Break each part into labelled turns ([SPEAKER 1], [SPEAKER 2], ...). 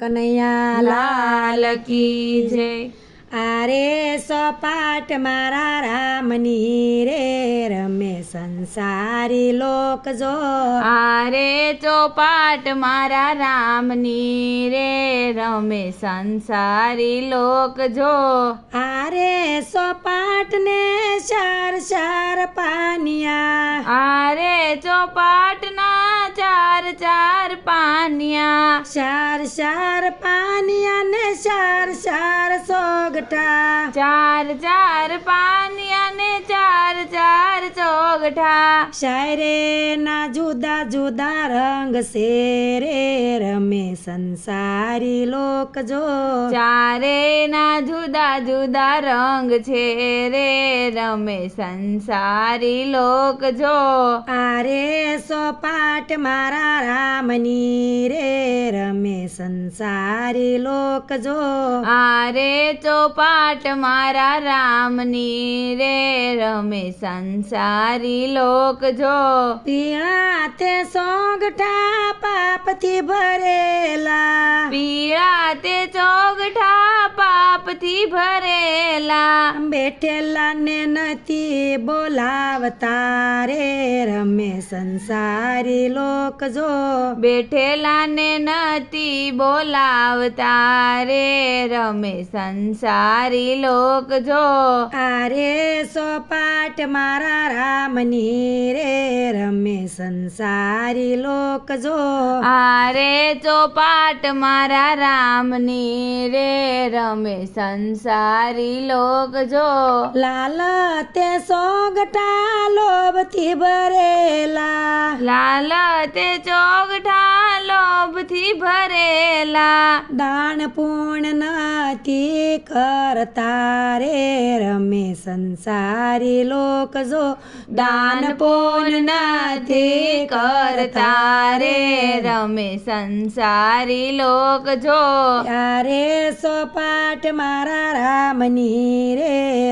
[SPEAKER 1] કનૈયા
[SPEAKER 2] લાલ કી જય.
[SPEAKER 1] આરે સપાટ મારા રામની રે રમે સંસારી લોક જો.
[SPEAKER 2] આરે ચોપાટ મારા રામની રે રમે સંસારી લોક જો.
[SPEAKER 1] આરે સપાટ ને શાર શાર પાનિયા.
[SPEAKER 2] આરે ચોપાટના ચાર ચાર પાનિયા.
[SPEAKER 1] ચાર ચાર પાનિયા ને
[SPEAKER 2] ચાર ચાર સોગટા. ચાર ચાર ચાર ચોગઠા.
[SPEAKER 1] શાયરે ના જુદા જુદા રંગ છે રે રમે સંસારી લોક જો.
[SPEAKER 2] ચારે ના જુદા જુદા રંગ છે રે રમે સંસારી લોક જો.
[SPEAKER 1] આરે સોપાટ મારા રામની રે સંસારી લોક જો.
[SPEAKER 2] આરે ચોપાટ મારા રામની રે રમે સંસારી લોક જો.
[SPEAKER 1] પીળા તે સોગઠા પાપથી ભરેલા.
[SPEAKER 2] પીળા તે ચોગઠા પાપથી ભરેલા.
[SPEAKER 1] બેઠેલા ને નથી બોલાવતા રે રમે સંસારી લોક જો.
[SPEAKER 2] બેઠેલા ને નથી બોલાવતા રે રમે સંસારી લોક જો.
[SPEAKER 1] આરે સોપાટ મારા રામની રે રમે સંસારી લોક જો.
[SPEAKER 2] આરે ચોપાટ મારા રામની રે રમે સંસારી લોક જો.
[SPEAKER 1] લાલ તે સોગટા લોભથી ભરેલા.
[SPEAKER 2] લાલ તે ચોગઠા લોભથી ભરેલા.
[SPEAKER 1] દાન પૂર્ણ નથી કરતા રે રમે સંસારી લોક જો.
[SPEAKER 2] દાન પૂર્ણ નથી કરતા રે રમે સંસારી લોક જો.
[SPEAKER 1] યારે સોપાટ મારા રામની રે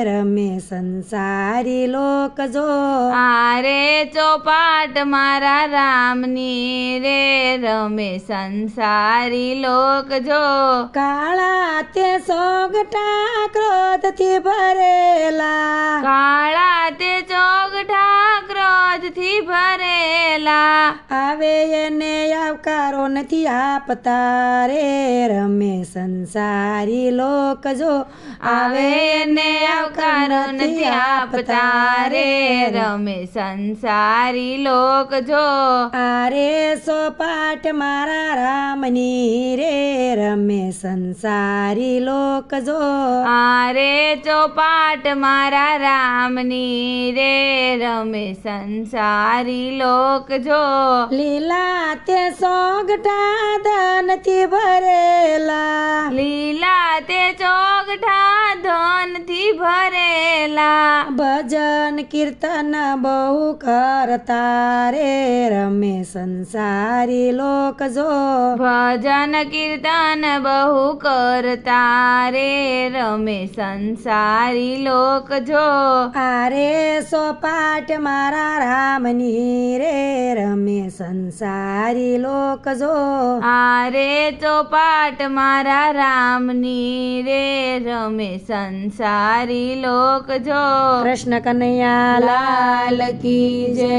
[SPEAKER 1] સંસારી લોક જો.
[SPEAKER 2] આરે ચોપાટ મારા રામની રે રમે સંસારી લોક જો.
[SPEAKER 1] કાળા તે સોગટા ક્રોધથી ભરેલા.
[SPEAKER 2] કાળા તે ચોગઠા ક્રોધથી ભરેલા.
[SPEAKER 1] આવે એને આવકારો નથી આપતા રે. રમે સંસારી લોક જો
[SPEAKER 2] આવે ને આવકારો નથી આપતા રે. રમે સંસારી લોક જો
[SPEAKER 1] આરે સોપાટ મારા રામની રે. રમે સંસારી લોક જો
[SPEAKER 2] આરે ચોપાટ મારા રામની રે. રમે સંસારી લોક જો
[SPEAKER 1] લીલા તે સોગટા
[SPEAKER 2] ધનથી ભરેલા.
[SPEAKER 1] ભજન કીર્તન બહુ કરતા રે રમે સંસારી લોક જો.
[SPEAKER 2] ભજન કીર્તન બહુ કરતા રે રમે સંસારી લોક જો.
[SPEAKER 1] આરે સોપાટ મારા રામની રે રમે સંસારી લોક જો.
[SPEAKER 2] આરે ચોપાટ મારા રામની રે રમે સંસારી લોક જો
[SPEAKER 1] કૃષ્ણ કનૈયા લાલ કી જય.